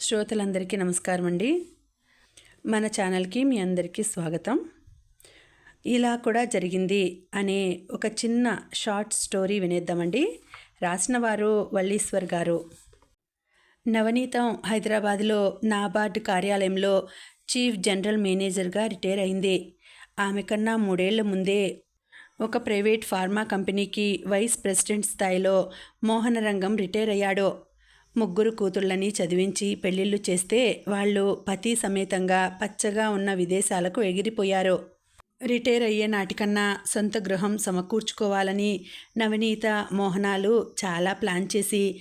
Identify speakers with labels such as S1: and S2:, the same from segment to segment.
S1: శ్రోతలందరికీ నమస్కారం అండి మన ఛానల్కి మీ అందరికీ స్వాగతం. ఇలా కూడా జరిగింది అనే ఒక చిన్న షార్ట్ స్టోరీ వినేద్దామండి. రాసిన వారు వల్లీశ్వర్ గారు. నవనీతం హైదరాబాద్లో నాబార్డ్ కార్యాలయంలో చీఫ్ జనరల్ మేనేజర్గా రిటైర్ అయింది. ఆమె కన్నా మూడేళ్ళ ముందే ఒక ప్రైవేట్ ఫార్మా కంపెనీకి వైస్ ప్రెసిడెంట్ స్థాయిలో మోహనరంగం రిటైర్ అయ్యాడు. ముగ్గురు కూతుళ్ళని చదివించి పెళ్ళిళ్ళు చేస్తే వాళ్ళు పతి సమేతంగా పచ్చగా ఉన్న విదేశాలకు ఎగిరిపోయారు. రిటైర్ అయ్యే నాటికన్నా సొంత గృహం సమకూర్చుకోవాలని నవనీత మోహనాలు చాలా ప్లాన్ చేసి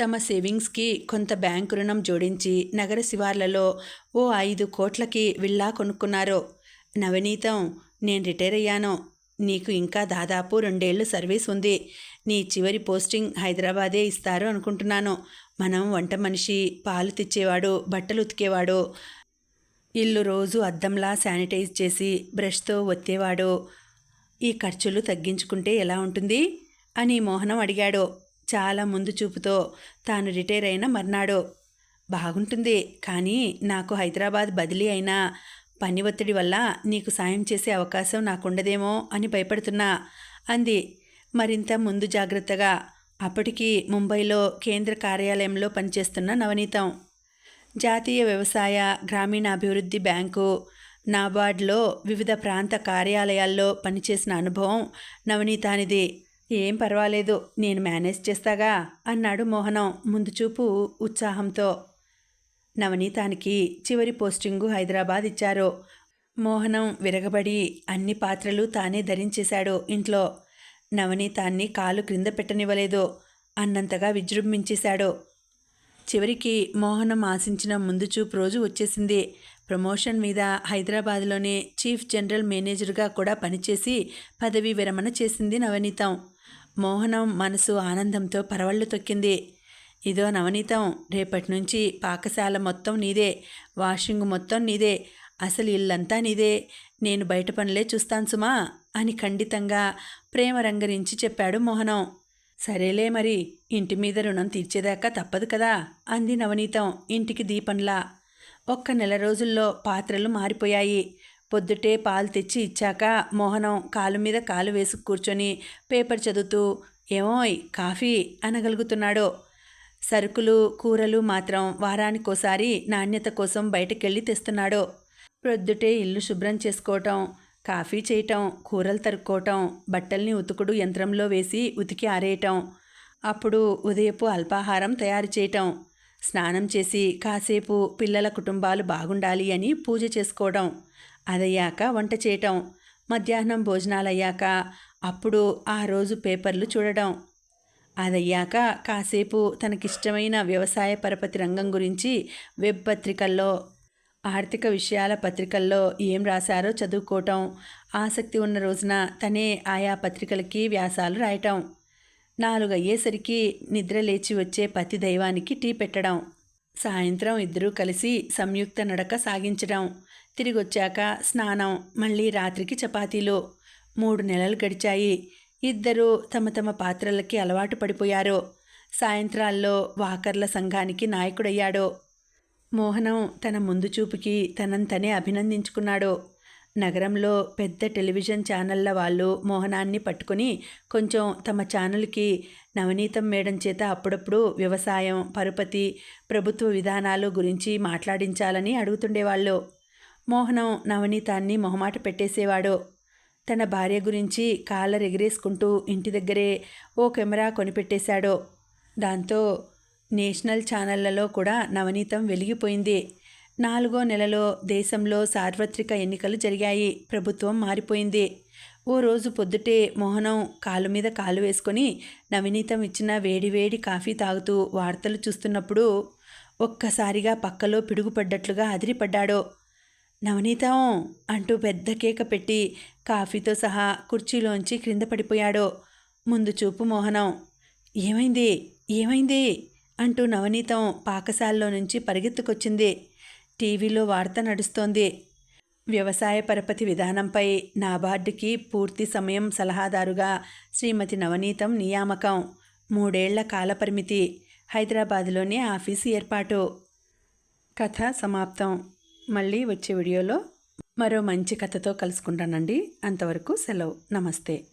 S1: తమ సేవింగ్స్కి కొంత బ్యాంకు రుణం జోడించి నగర శివార్లలో ఓ ఐదు కోట్లకి విల్లా కొనుక్కున్నారు. నవనీతం నేను రిటైర్ అయ్యాను. నీకు ఇంకా దాదాపు రెండేళ్ళు సర్వీస్ ఉంది. నీ చివరి పోస్టింగ్ హైదరాబాదే ఇస్తారు అనుకుంటున్నాను. మనం వంట మనిషి పాలు తెచ్చేవాడు బట్టలు ఉతికేవాడు. ఇల్లు రోజు అద్దంలా శానిటైజ్ చేసి బ్రష్తో ఒత్తేవాడు. ఈ ఖర్చులు తగ్గించుకుంటే ఎలా ఉంటుంది? అని మోహనం అడిగాడు. చాలా ముందు చూపుతో తాను రిటైర్ అయిన మర్నాడు. బాగుంటుంది కానీ నాకు హైదరాబాద్ బదిలీ అయినా పని ఒత్తిడి వల్ల నీకు సాయం చేసే అవకాశం నాకుండదేమో అని భయపడుతున్నా అంది. మరింత ముందు జాగ్రత్తగా అప్పటికి ముంబైలో కేంద్ర కార్యాలయంలో పనిచేస్తున్న నవనీతం. జాతీయ వ్యవసాయ గ్రామీణాభివృద్ధి బ్యాంకు నాబార్డ్లో వివిధ ప్రాంత కార్యాలయాల్లో పనిచేసిన అనుభవం నవనీతానిది. ఏం పర్వాలేదు నేను మేనేజ్ చేస్తాగా? అన్నాడు మోహనం ముందు చూపు ఉత్సాహంతో. నవనీతానికి చివరి పోస్టింగు హైదరాబాద్ ఇచ్చారు. మోహనం విరగబడి అన్ని పాత్రలు తానే ధరించేశాడు ఇంట్లో. నవనీతాన్ని కాలు క్రింద పెట్టనివ్వలేదు. అన్నంతగా విజృంభించేశాడు. చివరికి మోహనం ఆశించిన ముందు చూపు రోజు వచ్చేసింది. ప్రమోషన్ మీద హైదరాబాద్లోనే చీఫ్ జనరల్ మేనేజర్గా కూడా పనిచేసి పదవీ విరమణ చేసింది నవనీతం. మోహనం మనసు ఆనందంతో పరవళ్ళు తొక్కింది. ఇదో నవనీతం. రేపటి నుంచి పాకశాల మొత్తం నీదే. వాషింగ్ మొత్తం నీదే. అసలు ఇల్లంతా నీదే. నేను బయట పనులే చూస్తాను సుమా అని ఖండితంగా ప్రేమ రంగరించి చెప్పాడు మోహనం. సరేలే మరి ఇంటి మీద రుణం తీర్చేదాకా తప్పదు కదా అంది నవనీతం ఇంటికి దీపంలా. ఒక్క నెల రోజుల్లో పాత్రలు మారిపోయాయి. పొద్దుటే పాలు తెచ్చి ఇచ్చాక మోహనం కాలు మీద కాలు వేసుకు కూర్చొని పేపర్ చదువుతూ ఏమోయ్ కాఫీ అనగలుగుతున్నాడో. సరుకులు కూరలు మాత్రం వారానికోసారి నాణ్యత కోసం బయటకెళ్ళి తెస్తున్నాడు. ప్రొద్దుటే ఇల్లు శుభ్రం చేసుకోవటం కాఫీ చేయటం కూరలు తరుక్కోవటం బట్టల్ని ఉతుకుడు యంత్రంలో వేసి ఉతికి ఆరేయటం అప్పుడు ఉదయపు అల్పాహారం తయారు చేయటం స్నానం చేసి కాసేపు పిల్లల కుటుంబాలు బాగుండాలి అని పూజ చేసుకోవడం అదయ్యాక వంట చేయటం మధ్యాహ్నం భోజనాలయ్యాక అప్పుడు ఆ రోజు పేపర్లు చూడడం అదయ్యాక కాసేపు తనకిష్టమైన వ్యవసాయ పరపతి రంగం గురించి వెబ్ పత్రికల్లో ఆర్థిక విషయాల పత్రికల్లో ఏం రాశారో చదువుకోవటం ఆసక్తి ఉన్న రోజున తనే ఆయా పత్రికలకి వ్యాసాలు రాయటం నాలుగు అయ్యేసరికి నిద్ర లేచి వచ్చే పతి దైవానికి టీ పెట్టడం సాయంత్రం ఇద్దరూ కలిసి సంయుక్త నడక సాగించడం తిరిగొచ్చాక స్నానం మళ్ళీ రాత్రికి చపాతీలు. మూడు నెలలు గడిచాయి. ఇద్దరూ తమ తమ పాత్రలకి అలవాటు పడిపోయారు. సాయంత్రాల్లో వాకర్ల సంఘానికి నాయకుడయ్యాడు. మోహనం తన ముందు చూపుకి తనంతనే అభినందించుకున్నాడు. నగరంలో పెద్ద టెలివిజన్ ఛానళ్ళ వాళ్ళు మోహనాన్ని పట్టుకుని కొంచెం తమ ఛానల్కి నవనీతం మేడం చేత అప్పుడప్పుడు వ్యవసాయం పరుపతి ప్రభుత్వ విధానాలు గురించి మాట్లాడించాలని అడుగుతుండేవాళ్ళు. మోహనం నవనీతాన్ని మొహమాట పెట్టేసేవాడు. తన భార్య గురించి కాలర్ ఎగిరేసుకుంటూ ఇంటి దగ్గరే ఓ కెమెరా కొనిపెట్టేశాడో. దాంతో నేషనల్ ఛానళ్ళలో కూడా నవనీతం వెలిగిపోయింది. నాలుగో నెలలో దేశంలో సార్వత్రిక ఎన్నికలు జరిగాయి. ప్రభుత్వం మారిపోయింది. ఓ రోజు పొద్దుటే మోహనం కాలు మీద కాలు వేసుకొని నవనీతం ఇచ్చిన వేడివేడి కాఫీ తాగుతూ వార్తలు చూస్తున్నప్పుడు ఒక్కసారిగా పక్కలో పిడుగుపడ్డట్లుగా అదిరిపడ్డాడో. నవనీతం అంటూ పెద్ద కేక పెట్టి కాఫీతో సహా కుర్చీలోంచి క్రింద పడిపోయాడు. ముందు చూపు మోహనం. ఏమైంది? ఏమైంది? అంటూ నవనీతం పాకశాలలో నుంచి పరిగెత్తుకొచ్చింది. టీవీలో వార్త నడుస్తోంది. వ్యవసాయ పరపతి విధానంపై నాబార్డుకి పూర్తి సమయం సలహాదారుగా శ్రీమతి నవనీతం నియామకం. మూడేళ్ళ కాలపరిమితి హైదరాబాదులోనే ఆఫీసు ఏర్పాటు. కథ సమాప్తం. మళ్ళీ వచ్చే వీడియోలో మరో మంచి కథతో కలుసుకుంటానండి. అంతవరకు సెలవు. నమస్తే.